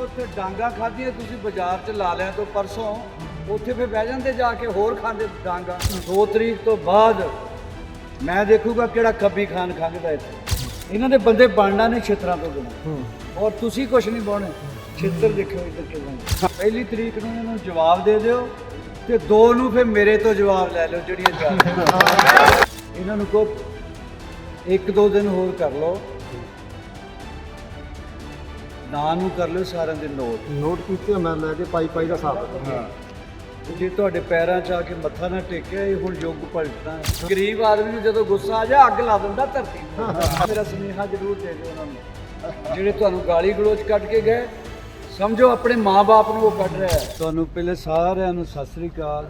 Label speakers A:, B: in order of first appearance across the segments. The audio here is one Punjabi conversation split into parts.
A: ਉੱਥੇ ਡਾਂਗਾ ਖਾਧੀਆਂ ਤੁਸੀਂ ਬਾਜ਼ਾਰ 'ਚ ਲਾ ਲਿਆ ਤੋਂ ਪਰਸੋਂ ਉੱਥੇ ਫੇ ਬਹਿ ਜਾਂਦੇ ਜਾ ਕੇ ਹੋਰ ਖਾਂਦੇ ਡਾਂਗਾ। 2 ਤਰੀਕ ਤੋਂ ਬਾਅਦ ਮੈਂ ਦੇਖੂਗਾ ਕਿਹੜਾ ਖੱਬੀ ਖਾਨ ਖੰਗਦਾ ਇੱਥੇ ਇਹਨਾਂ ਦੇ ਬੰਦੇ ਬਣਨਾ ਨੇ ਛਿੱਤਰਾਂ ਤੋਂ ਬਿਨਾਂ। ਔਰ ਤੁਸੀਂ ਕੁਝ ਨਹੀਂ ਬਾਉਣੇ ਛਿੱਤਰ ਦੇਖਿਓ ਇੱਧਰ ਕਿਵੇਂ ਪਹਿਲੀ ਤਰੀਕ ਨੂੰ ਇਹਨਾਂ ਨੂੰ ਜਵਾਬ ਦੇ ਦਿਓ ਤੇ ਦੋ ਨੂੰ ਫੇ ਮੇਰੇ ਤੋਂ ਜਵਾਬ ਲੈ ਲਓ ਜਿਹੜੀਆਂ ਜਾ ਇਹਨਾਂ ਨੂੰ ਕੋ ਇੱਕ ਦੋ ਦਿਨ ਹੋਰ ਕਰ ਲਓ। ਨਾਂ ਨੂੰ ਕਰ ਲਿਓ ਸਾਰਿਆਂ ਦੇ ਨੋਟ।
B: ਨੋਟ ਕੀਤੇ ਮੈਂ ਲੈ ਕੇ ਪਾਈ ਪਾਈ ਦਾ ਹਿਸਾਬ
A: ਹਾਂ। ਜੇ ਤੁਹਾਡੇ ਪੈਰਾਂ 'ਚ ਆ ਕੇ ਮੱਥਾ ਨਾ ਟੇਕਿਆ ਇਹ ਹੁਣ ਯੁੱਗ ਪਲਟਣਾ ਹੈ। ਗਰੀਬ ਆਦਮੀ ਨੂੰ ਜਦੋਂ ਗੁੱਸਾ ਆ ਜਾ ਅੱਗ ਲਾ ਦਿੰਦਾ ਧਰਤੀ ਨੂੰ ਮੇਰਾ ਸੁਨੇਹਾ ਜ਼ਰੂਰ ਦੇ ਦਿਓ ਉਹਨਾਂ ਨੂੰ। ਜਿਹੜੇ ਤੁਹਾਨੂੰ ਗਾਲੀ ਗਲੋਚ ਕੱਢ ਕੇ ਗਏ ਸਮਝੋ ਆਪਣੇ ਮਾਪੇ ਨੂੰ ਉਹ ਕੱਢ ਰਿਹਾ ਹੈ। ਤੁਹਾਨੂੰ ਪਹਿਲੇ ਸਾਰਿਆਂ ਨੂੰ ਸਤਿ ਸ੍ਰੀ ਅਕਾਲ।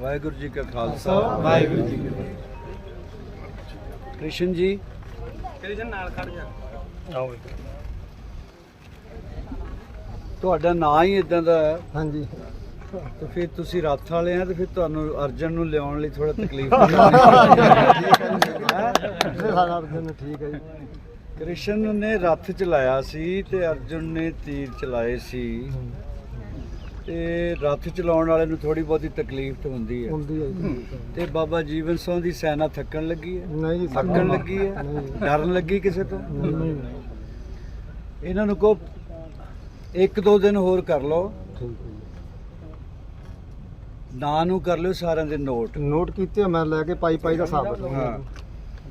A: ਵਾਹਿਗੁਰੂ ਜੀ ਕਾ ਖਾਲਸਾ। ਵਾਹਿਗੁਰੂ ਜੀ ਕੀ ਫਤਿਹ। ਕ੍ਰਿਸ਼ਨ ਜੀ। ਤੁਹਾਡਾ ਨਾਂ ਹੀ ਇਦਾਂ ਦਾ ਹੈ।
B: ਹਾਂਜੀ।
A: ਤੇ ਫਿਰ ਤੁਸੀਂ ਰੱਥ ਵਾਲੇ ਆ ਤੇ ਫਿਰ ਤੁਹਾਨੂੰ ਅਰਜਨ ਨੂੰ ਲਿਆਉਣ ਲਈ ਥੋੜਾ ਤਕਲੀਫ
B: ਇਹ ਸਾਡਾ ਦਿਨ ਠੀਕ ਹੈ ਜੀ।
A: ਕ੍ਰਿਸ਼ਨ ਨੇ ਰੱਥ ਚਲਾਇਆ ਸੀ ਤੇ ਅਰਜੁਨ ਨੇ ਤੀਰ ਚਲਾਏ ਸੀ। ਤੇ ਰੱਥ ਚਲਾਉਣ ਵਾਲੇ ਨੂੰ ਥੋੜੀ ਬਹੁਤੀ ਤਕਲੀਫ ਤਾਂ ਹੁੰਦੀ ਹੈ।
B: ਹੁੰਦੀ ਹੈ
A: ਤੇ ਬਾਬਾ ਜੀਵਨ ਸਿੰਘ ਦੀ ਸੈਨਾ ਥੱਕਣ ਲੱਗੀ ਹੈ।
B: ਨਹੀਂ ਜੀ
A: ਥੱਕਣ ਲੱਗੀ ਹੈ। ਡਰਨ ਲੱਗੀ ਕਿਸੇ ਤੋਂ?
B: ਨਹੀਂ
A: ਇਹਨਾਂ ਨੂੰ ਕੋ ਇੱਕ ਦੋ ਦਿਨ ਹੋਰ ਕਰ ਲਓ।
B: ਹੈ
A: ਨਾਂ ਨੂੰ ਕਰ ਲਿਓ ਸਾਰਿਆਂ ਦੇ ਨੋਟ।
B: ਨੋਟ ਕੀਤੇ ਮੈਂ ਲੈ ਕੇ ਪਾਈ ਪਾਈ ਦਾ ਹਿਸਾਬ
A: ਹਾਂ।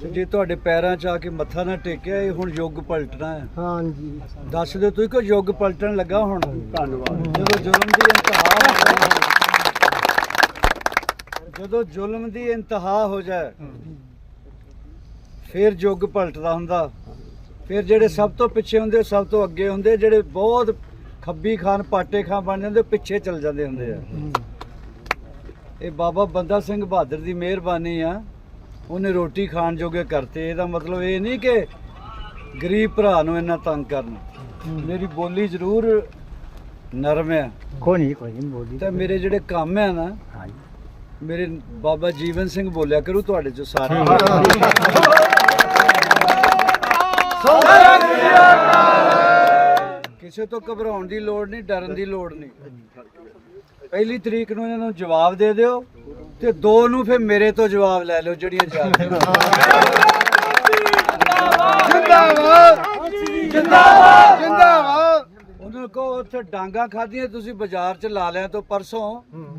A: ਤੇ ਜੇ ਤੁਹਾਡੇ ਪੈਰਾਂ 'ਚ ਆ ਕੇ ਮੱਥਾ ਨਾ ਟੇਕਿਆ ਇਹ ਹੁਣ ਯੁੱਗ ਪਲਟਣਾ ਹੈ।
B: ਹਾਂਜੀ।
A: ਦੱਸ ਦਿਓ ਤੁਸੀਂ ਕਿ ਯੁੱਗ ਪਲਟਣ ਲੱਗਾ ਹੁਣ? ਧੰਨਵਾਦ। ਜਦੋਂ ਜ਼ੁਲਮ ਦੀ ਇੰਤਹਾ ਜਦੋਂ ਜ਼ੁਲਮ ਦੀ ਇੰਤਹਾ ਹੋ ਜਾਏ ਫਿਰ ਯੁੱਗ ਪਲਟਦਾ ਹੁੰਦਾ। ਫਿਰ ਜਿਹੜੇ ਸਭ ਤੋਂ ਪਿੱਛੇ ਹੁੰਦੇ ਉਹ ਸਭ ਤੋਂ ਅੱਗੇ ਹੁੰਦੇ ਜਿਹੜੇ ਬਹੁਤ ਖੱਬੀ ਖਾਨ ਪਾਟੇ ਖਾਨ ਬਣ ਜਾਂਦੇ ਪਿੱਛੇ ਚਲ ਜਾਂਦੇ ਹੁੰਦੇ ਆ। ਇਹ ਬਾਬਾ ਬੰਦਾ ਸਿੰਘ ਬਹਾਦਰ ਦੀ ਮਿਹਰਬਾਨੀ ਆ। ਉਹਨੇ ਰੋਟੀ ਖਾਣ ਜੋਗੇ ਕਰਤੇ। ਇਹਦਾ ਮਤਲਬ ਇਹ ਨਹੀਂ ਕਿ ਗਰੀਬ ਭਰਾ ਨੂੰ ਇੰਨਾ ਤੰਗ ਕਰਨਾ। ਮੇਰੀ ਬੋਲੀ ਜ਼ਰੂਰ ਨਰਮ ਹੈ
B: ਕੋਈ ਨਹੀਂ ਕੋਈ ਨਹੀਂ ਬੋਲੀ
A: ਤੇ ਮੇਰੇ ਜਿਹੜੇ ਕੰਮ ਹੈ ਨਾ ਮੇਰੇ ਬਾਬਾ ਜੀਵਨ ਸਿੰਘ ਬੋਲਿਆ ਕਰੂ ਤੁਹਾਡੇ ਚ ਸਾਰੇ ਕਿਸੇ ਤੋਂ ਘਬਰਾਉਣ ਦੀ ਲੋੜ ਨਹੀਂ ਡਰਨ ਦੀ ਲੋੜ ਨਹੀਂ। ਪਹਿਲੀ ਤਰੀਕ ਨੂੰ ਇਹਨਾਂ ਨੂੰ ਜਵਾਬ ਦੇ ਦਿਓ ਤੇ ਦੋ ਨੂੰ ਫਿਰ ਮੇਰੇ ਤੋਂ ਜਵਾਬ ਲੈ ਲਿਓ ਜਿਹੜੀਆਂ ਜਾਂਦੇ ਜਿੰਦਾਬਾਦ! ਜਿੰਦਾਬਾਦ! ਜਿੰਦਾਬਾਦ! ਉਹਨਾਂ ਕੋ ਉੱਥੇ ਡਾਂਗਾ ਖਾਧੀਆਂ ਤੁਸੀਂ ਬਾਜ਼ਾਰ 'ਚ ਲਾ ਲਿਆ ਤੋਂ ਪਰਸੋਂ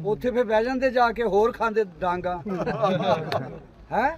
A: ਉੱਥੇ ਫੇ ਬਹਿ ਜਾਂਦੇ ਜਾ ਕੇ ਹੋਰ ਖਾਂਦੇ ਡਾਂਗਾ। ਹੈ?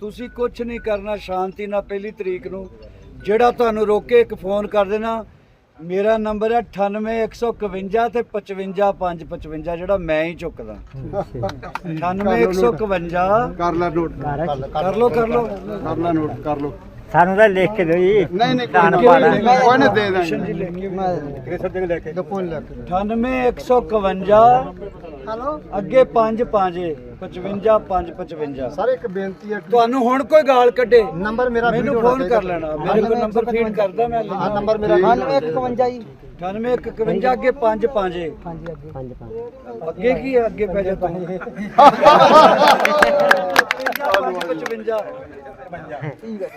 A: ਤੁਸੀਂ ਕੁਝ ਨਹੀਂ ਕਰਨਾ ਸ਼ਾਂਤੀ ਨਾਲ ਪਹਿਲੀ ਤਰੀਕ ਨੂੰ ਜਿਹੜਾ ਤੁਹਾਨੂੰ ਰੋਕੇ ਇੱਕ ਫੋਨ ਕਰ ਦੇਣਾ ਮੇਰਾ ਨੰਬਰ ਹੈ 98151 ਤੇ 55555 ਜਿਹੜਾ ਮੈਂ ਹੀ ਚੁੱਕਦਾ। 98151
B: ਕਰ ਲੈ ਨੋਟ।
A: ਕਰ ਲੋ ਕਰ ਲੋ
B: ਕਰ ਲੈ ਨੋਟ ਕਰ ਲੋ
C: ਸਾਨੂੰ ਤਾਂ ਲਿਖ ਕੇ ਦਿਓ ਜੀ।
B: ਨਹੀਂ ਨਹੀਂ ਕੋਈ ਨਹੀਂ
C: ਦਾਂਗੇ।
B: ਦੇ
A: ਕ੍ਰਿਸ਼ਨ ਜੀ
B: ਦਾਂਗੇ
A: ਲੈ ਕੇ
B: ਕ੍ਰਿਸ਼ਨ ਦੇ ਲੈ ਕੇ ਗੱਪੋਂ ਲੈ ਕੇ
A: 98151
B: ਹਲੋ?
A: ਅੱਗੇ 5 5 55 5 55
B: ਸਰ ਇੱਕ ਬੇਨਤੀ ਹੈ
A: ਤੁਹਾਨੂੰ ਹੁਣ ਕੋਈ ਗਾਲ ਕੱਢੇ।
B: ਨੰਬਰ ਮੇਰਾ
A: ਮੈਨੂੰ ਫੋਨ ਕਰ ਲੈਣਾ। ਮੇਰੇ ਕੋਲ ਨੰਬਰ ਫੀਡ ਕਰਦਾ ਮੈਂ।
B: ਹਾਂ ਨੰਬਰ ਮੇਰਾ
C: 9151 ਜੀ।
A: 9851 ਅੱਗੇ 5 5
C: ਪੰਜ। ਅੱਗੇ
A: ਕੀ ਹੈ? ਅੱਗੇ ਪੈ ਜਾ ਤੂੰ। 55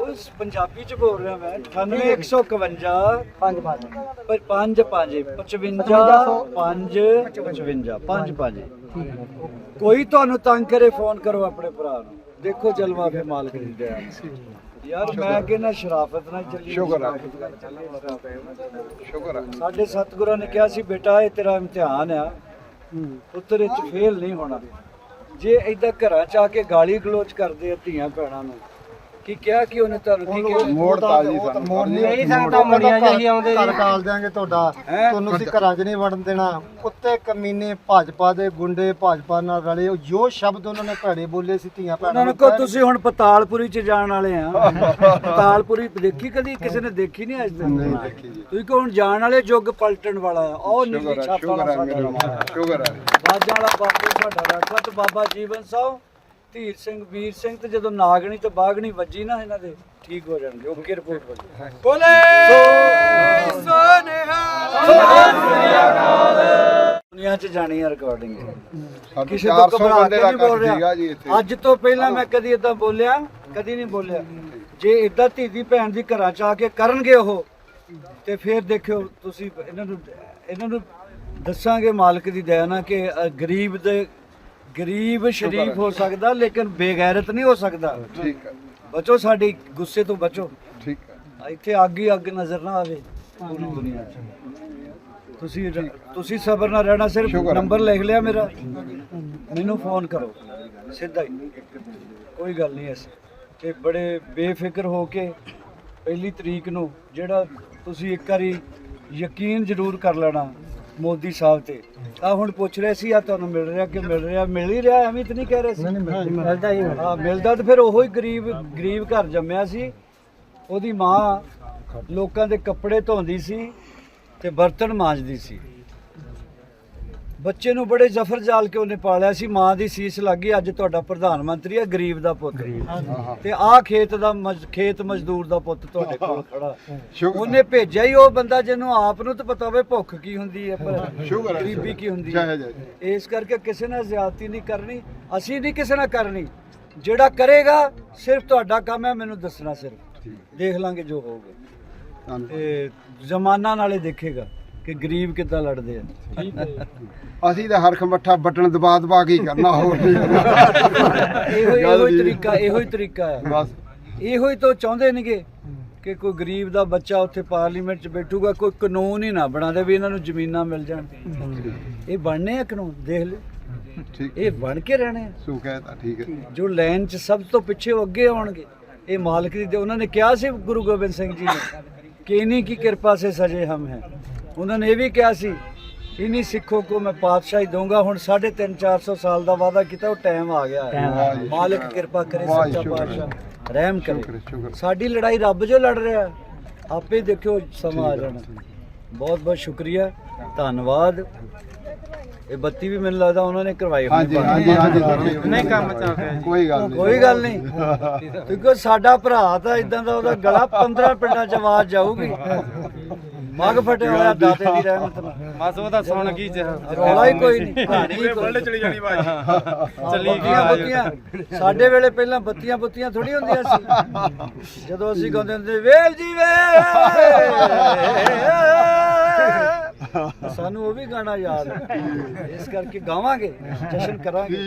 A: ਉਸ ਪੰਜਾਬੀ ਚ ਬੋਲ ਰਿਹਾ ਮੈਂ 98151
C: ਪੰਜ ਪੰਜ।
A: 5 5 55 5 55 5 5 ਕੋਈ ਤੁਹਾਨੂੰ ਤੰਗ ਕਰੇ ਫੋਨ ਕਰੋ ਆਪਣੇ ਭਰਾ ਨੂੰ। ਦੇਖੋ ਜਲਵਾ ਫੇ ਮਾਲਕ ਦੀ ਦਇਆ। ਯਾਰ ਮੈਂ ਕਹਿੰਦਾ ਸ਼ਰਾਫਤ ਨਾਲ ਚੱਲੀ
B: ਸ਼ੁਕਰ ਆ। ਸ਼ੁਕਰ ਆ।
A: ਸਾਡੇ ਸਤਿਗੁਰਾਂ ਨੇ ਕਿਹਾ ਸੀ ਬੇਟਾ ਇਹ ਤੇਰਾ ਇਮਤਿਹਾਨ ਆ। ਪੁੱਤਰ ਇਹ ਚ ਫੇਲ ਨਹੀਂ ਹੋਣਾ। ਜੇ ਏਦਾਂ ਘਰਾਂ ਚ ਆ ਕੇ ਗਾਲੀ ਗਲੋਚ ਕਰਦੇ ਆ ਧੀਆਂ ਭੈਣਾਂ ਨੂੰ ਕੀ ਕਿਹਾ ਕਿ ਉਹਨੇ ਤੁਹਾਨੂੰ? ਕੀ ਕਿਹਾ?
B: ਮੋੜ ਤਾਜੀ ਸਾਨੂੰ।
C: ਮੋੜ ਨਹੀਂ ਸਕਦਾ ਮੁੰਡਿਆਂ ਜਿਹੀ ਆਉਂਦੇ
B: ਘਰ ਕਾਲ ਦਿਆਂਗੇ ਤੁਹਾਡਾ।
A: ਹੈਂ?
B: ਤੁਹਾਨੂੰ ਅਸੀਂ ਘਰਾਂ 'ਚ ਨਹੀਂ ਵੜਨ ਦੇਣਾ। ਕੁੱਤੇ ਕਮੀਨੇ ਭਾਜਪਾ ਦੇ ਗੁੰਡੇ ਭਾਜਪਾ ਨਾਲ ਰਲੇ। ਉਹ ਜੋ ਸ਼ਬਦ ਉਹਨਾਂ ਨੇ ਭੈੜੇ ਬੋਲੇ ਸੀ ਧੀਆਂ ਭੈਣਾਂ
A: ਉਹਨਾਂ ਨੂੰ ਕਹੋ ਤੁਸੀਂ ਹੁਣ ਪਤਾਲਪੁਰੀ ਚ ਜਾਣ ਵਾਲੇ ਆ। ਪਤਾਲਪੁਰੀ ਦੇਖੀ ਕਦੀ? ਕਿਸੇ ਨੇ ਦੇਖੀ ਨਹੀਂ ਅੱਜ
B: ਨਹੀਂ
A: ਤੱਕ
B: ਦੇਖੀ ਜੀ।
A: ਤੁਸੀਂ ਕਹੋ ਹੁਣ ਜਾਣ ਵਾਲੇ ਯੁੱਗ ਪਲਟਣ ਵਾਲਾ। ਆ ਉਹ
B: ਆ
A: ਛੱਤ
B: ਸ਼ੁਕਰ
A: ਵਾਲਾ
B: ਆ
A: ਬਾਜਾਂ ਵਾਲਾ ਬਾਪੂ ਸਾਡਾ ਰੱਖਾ ਤੇ ਬਾਬਾ ਜੀਵਨ ਸਾਹ। ਧੀਰ ਸਿੰਘ ਵੀਰ ਸਿੰਘ ਤੇ ਜਦੋਂ ਨਾਗਣੀ ਤੇ ਬਾਗਣੀ ਵੱਜੀ ਨਾ ਇਹਨਾਂ ਦੇ ਠੀਕ ਹੋ ਜਾਣਗੇ ਓਕੇ ਰਿਪੋਰਟ ਵੱਜੀ। ਬੋਲੇ! ਦੁਨੀਆ 'ਚ ਜਾਣੀ ਆ ਰਿਕਾਰਡਿੰਗ ਕਿਸੇ ਤੋਂ
B: 400
A: ਘਬਰਾ
B: ਬੰਦੇ
A: ਕੇ
B: ਦਾ
A: ਨਹੀਂ ਬੋਲ ਰਿਹਾ। ਅੱਜ ਤੋਂ ਪਹਿਲਾਂ ਮੈਂ ਕਦੀ ਇਦਾਂ ਬੋਲਿਆ ਕਦੀ ਨਹੀਂ ਬੋਲਿਆ। ਜੇ ਇਦਾਂ ਧੀ ਦੀ ਭੈਣ ਦੀ ਘਰਾਂ 'ਚ ਆ ਕੇ ਕਰਨਗੇ ਉਹ ਤੇ ਫਿਰ ਦੇਖਿਓ ਤੁਸੀਂ ਇਹਨਾਂ ਨੂੰ ਇਹਨਾਂ ਨੂੰ ਦੱਸਾਂਗੇ ਮਾਲਕ ਦੀ ਦਇਆ ਨਾਲ ਕਿ ਗਰੀਬ ਦੇ ਗਰੀਬ ਸ਼ਰੀਫ ਹੋ ਸਕਦਾ ਲੇਕਿਨ ਬੇਗੈਰਤ ਨਹੀਂ ਹੋ ਸਕਦਾ।
B: ਠੀਕ ਆ
A: ਬਚੋ ਸਾਡੀ ਗੁੱਸੇ ਤੋਂ ਬਚੋ।
B: ਠੀਕ ਆ
A: ਇੱਥੇ ਅੱਗ ਹੀ ਅੱਗ ਨਜ਼ਰ ਨਾ ਆਵੇ। ਪੂਰੀ ਦੁਨੀਆ 'ਚ ਤੁਸੀਂ ਤੁਸੀਂ ਸਬਰ ਨਾਲ ਰਹਿਣਾ ਸਿਰਫ
B: ਹੈ।
A: ਨੰਬਰ ਲਿਖ ਲਿਆ ਮੇਰਾ। ਮੈਨੂੰ ਫੋਨ ਕਰੋ। ਸਿੱਧਾ ਹੀ। ਕੋਈ ਗੱਲ ਨਹੀਂ ਐਸੀ। ਤੇ ਬੜੇ ਬੇਫਿਕਰ ਹੋ ਕੇ ਪਹਿਲੀ ਤਰੀਕ ਨੂੰ ਜਿਹੜਾ ਤੁਸੀਂ ਇੱਕ ਵਾਰੀ ਯਕੀਨ ਜ਼ਰੂਰ ਕਰ ਲੈਣਾ। ਮੋਦੀ ਸਾਹਿਬ ਤੇ। ਆ ਹੁਣ ਪੁੱਛ ਰਹੇ ਸੀ ਆ ਤੁਹਾਨੂੰ ਮਿਲ ਰਿਹਾ ਕਿ ਮਿਲ ਰਿਹਾ? ਮਿਲ ਹੀ ਰਿਹਾ ਐਵੇਂ ਤਾਂ ਨਹੀਂ ਕਹਿ ਰਹੇ ਸੀ।
C: ਮਿਲਦਾ ਹੀ
A: ਹਾਂ ਮਿਲਦਾ ਤੇ ਫਿਰ ਉਹੋ ਹੀ ਗਰੀਬ ਗਰੀਬ ਘਰ ਜੰਮਿਆ ਸੀ। ਉਹਦੀ ਮਾਂ ਲੋਕਾਂ ਦੇ ਕੱਪੜੇ ਧੋਂਦੀ ਸੀ ਤੇ ਬਰਤਨ ਮਾਂਜਦੀ ਸੀ। ਬੱਚੇ ਨੂੰ ਬੜੇ ਜ਼ਫਰ ਜਾਲ ਕੇ ਉਹਨੇ ਪਾਲਿਆ ਸੀ ਮਾਂ ਦੀ ਸੀਸ ਲੱਗੀ ਅੱਜ ਤੁਹਾਡਾ ਪ੍ਰਧਾਨ ਮੰਤਰੀ ਹੈ ਗਰੀਬ ਦਾ ਪੁੱਤ। ਤੇ ਆਹ ਖੇਤ ਦਾ ਖੇਤ ਮਜ਼ਦੂਰ ਦਾ ਪੁੱਤ ਤੁਹਾਡੇ ਕੋਲ ਖੜਾ। ਉਹਨੇ ਭੇਜਿਆ ਹੀ ਉਹ ਬੰਦਾ ਜਿਹਨੂੰ ਆਪ ਨੂੰ ਤਾਂ ਪਤਾ ਹੋਵੇ ਭੁੱਖ ਕੀ ਹੁੰਦੀ ਹੈ ਪਰ। ਗਰੀਬੀ ਕੀ ਹੁੰਦੀ ਹੈ। ਇਸ ਕਰਕੇ ਕਿਸੇ ਨਾਲ ਜ਼ਿਆਦਤੀ ਨਹੀਂ ਕਰਨੀ ਅਸੀਂ ਨਹੀਂ ਕਿਸੇ ਨਾਲ ਕਰਨੀ। ਜਿਹੜਾ ਕਰੇਗਾ ਸਿਰਫ ਤੁਹਾਡਾ ਕੰਮ ਹੈ ਮੈਨੂੰ ਦੱਸਣਾ ਸਿਰਫ। ਦੇਖ ਲਾਂਗੇ ਜੋ ਹੋਊਗਾ। ਤੇ ਜ਼ਮਾਨਾ ਨਾਲੇ ਦੇਖੇਗਾ। ਕਿ ਗਰੀਬ ਕਿੱਦਾਂ ਲੜਦੇ ਆ?
B: ਅਸੀਂ ਤਾਂ ਹਰਖ ਮੱਠਾ ਬਟਨ ਦਬਾ ਦਬਾ ਕੇ ਕਰਨਾ ਹੋਰ ਨਹੀਂ
A: ਇਹੋ ਹੀ ਤਰੀਕਾ ਇਹੋ ਹੀ ਤਰੀਕਾ ਹੈ
B: ਬਸ।
A: ਇਹੋ ਹੀ ਤਾਂ ਚਾਹੁੰਦੇ ਨੇਗੇ ਕਿ ਕੋਈ ਗਰੀਬ ਦਾ ਬੱਚਾ ਉੱਥੇ ਪਾਰਲੀਮੈਂਟ 'ਚ ਬੈਠੂਗਾ ਕੋਈ ਕਾਨੂੰਨ ਹੀ ਨਾ ਬਣਾ ਦੇ ਵੀ ਇਹਨਾਂ ਨੂੰ ਜ਼ਮੀਨਾਂ ਮਿਲ ਜਾਣ। ਇਹ ਬਣਨੇ ਆ ਕਾਨੂੰਨ ਦੇਖ ਲੈ
B: ਠੀਕ।
A: ਇਹ ਬਣ ਕੇ ਰਹਿਣੇ ਆ।
B: ਸੂ ਠੀਕ ਹੈ।
A: ਜੋ ਲਾਈਨ 'ਚ ਸਭ ਤੋਂ ਪਿੱਛੇ ਉਹ ਅੱਗੇ ਆਉਣਗੇ ਇਹ ਮਾਲਕ ਦੀ ਦੇ ਉਹਨਾਂ ਨੇ ਕਿਹਾ ਸੀ ਗੁਰੂ ਗੋਬਿੰਦ ਸਿੰਘ ਜੀ ਨੇ ਕਿ ਇਨੀ ਕੀ ਕਿਰਪਾ ਸੇ ਸਜੇ ਹਮ ਹੈ। ਉਹਨਾਂ ਨੇ ਇਹ ਵੀ ਕਿਹਾ ਸੀ ਇन्हीं ਸਿੱਖੋ ਕੋ ਮੈਂ ਪਾਤਸ਼ਾਹੀ ਦਊਂਗਾ। ਹੁਣ 3.5 400 ਸਾਲ ਦਾ ਵਾਅਦਾ ਕੀਤਾ ਉਹ ਟਾਈਮ ਆ ਗਿਆ ਹੈ। ਮਾਲਕ। ਕਿਰਪਾ ਕਰੇ ਸੱਚਾ। ਪਾਤਸ਼ਾਹ ਰਹਿਮ ਕਰੇ। ਸਾਡੀ ਲੜਾਈ ਰੱਬ ਜੋ ਲੜ ਰਿਹਾ। ਆਪੇ ਦੇਖਿਓ ਸਮਾਂ ਆ ਜਾਣਾ। ਬਹੁਤ ਬਹੁਤ ਸ਼ੁਕਰੀਆ। ਧੰਨਵਾਦ। ਇਹ ਬੱਤੀ ਵੀ ਮੈਨੂੰ ਲੱਗਦਾ ਉਹਨਾਂ ਨੇ ਕਰਵਾਈ ਹੋਣੀ।
B: ਹਾਂਜੀ
A: ਬੰਦ।
B: ਹਾਂਜੀ ਹਾਂਜੀ ਨਹੀਂ ਕੰਮ ਚੱਲ ਰਿਹਾ ਕੋਈ ਗੱਲ ਨਹੀਂ।
A: ਕੋਈ ਗੱਲ ਨਹੀਂ। ਕਿਉਂਕਿ ਸਾਡਾ ਭਰਾ ਤਾਂ ਇਦਾਂ ਦਾ ਉਹਦਾ ਗਲਾ 15 ਪਿੰਡਾਂ ਚ ਆਵਾਜ਼ ਜਾਊਗੀ। ਮਗ ਫਟਿਆ ਹੋਇਆ ਦਾਤੇ ਦੀ ਰਹਿਮਤ ਨਾਲ।
D: ਬਸ ਉਹਦਾ ਸੁਣ ਕੀ ਚ
A: ਰੌਲਾ ਹੀ ਕੋਈ ਨਹੀਂ। ਕਹਾਣੀ ਹੀ ਕੋਈ ਨਹੀਂ।
D: ਚਲੀ ਜਾਣੀ ਬਾਜੀ
A: ਬੱਤੀਆਂ ਬੱਤੀਆਂ। ਸਾਡੇ ਵੇਲੇ ਪਹਿਲਾਂ ਬੱਤੀਆਂ ਬੁੱਤੀਆਂ ਥੋੜੀ ਹੁੰਦੀਆਂ ਸੀ। ਜਦੋਂ ਅਸੀਂ ਗਾਉਂਦੇ ਹੁੰਦੇ ਵੇਲ ਜੀ ਵੇ ਸਾਨੂੰ ਉਹ ਵੀ ਗਾਣਾ ਯਾਦ ਹੈ। ਇਸ ਕਰਕੇ ਗਾਵਾਂਗੇ ਜਸ਼ਨ ਕਰਾਂਗੇ।